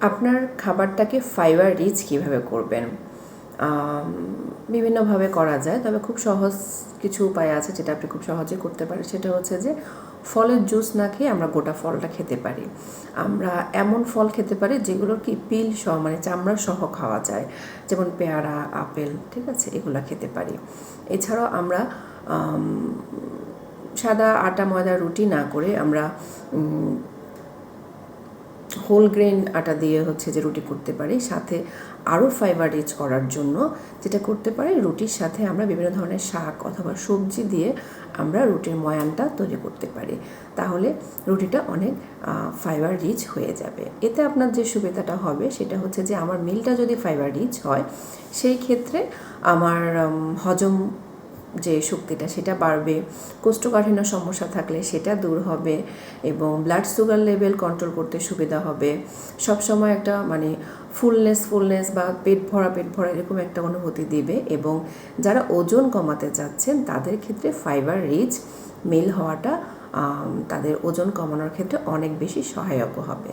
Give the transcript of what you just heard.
আপনার খাবারটাকে fibre rich কীভাবে করবেন? বিভিন্নভাবে করা যায়, তবে খুব সহজ কিছু উপায় আছে যেটা আপনি খুব সহজে করতে পারেন। সেটা হচ্ছে যে, ফলের জুস না খেয়ে আমরা গোটা ফলটা খেতে পারি। আমরা এমন ফল খেতে পারি যেগুলো কি পিল সহ মানে চামড়া সহ খাওয়া যায়। যেমন পেয়ারা, আপেল, ঠিক আছে, এগুলো খেতে পারি। এছাড়াও আমরা সাদা আটা, ময়দা, রুটি না করে আমরা হোল গ্রেন আটা দিয়ে হচ্ছে যে রুটি করতে পারি, সাথে আরও ফাইবার রিচ করার জন্য যেটা করতে পারি, রুটির সাথে আমরা বিভিন্ন ধরনের শাক অথবা সবজি দিয়ে আমরা রুটির ময়ানটা তৈরি করতে পারি। তাহলে রুটিটা অনেক ফাইবার রিচ হয়ে যাবে। এতে আপনার যে সুবিধাটা হবে সেটা হচ্ছে যে আমার মিলটা যদি ফাইবার রিচ হয়, সেই ক্ষেত্রে আমার হজম যে শক্তিটা, সেটা বাড়বে। কোষ্ঠকাঠিন্য সমস্যা থাকলে সেটা দূর হবে এবং ব্লাড সুগার লেভেল কন্ট্রোল করতে সুবিধা হবে। সবসময় একটা মানে ফুলনেস ফুলনেস বা পেট ভরা পেট ভরা এরকম একটা অনুভূতি দিবে এবং যারা ওজন কমাতে চাচ্ছেন, তাদের ক্ষেত্রে ফাইবার রিচ মিল হওয়াটা তাদের ওজন কমানোর ক্ষেত্রে অনেক বেশি সহায়ক হবে।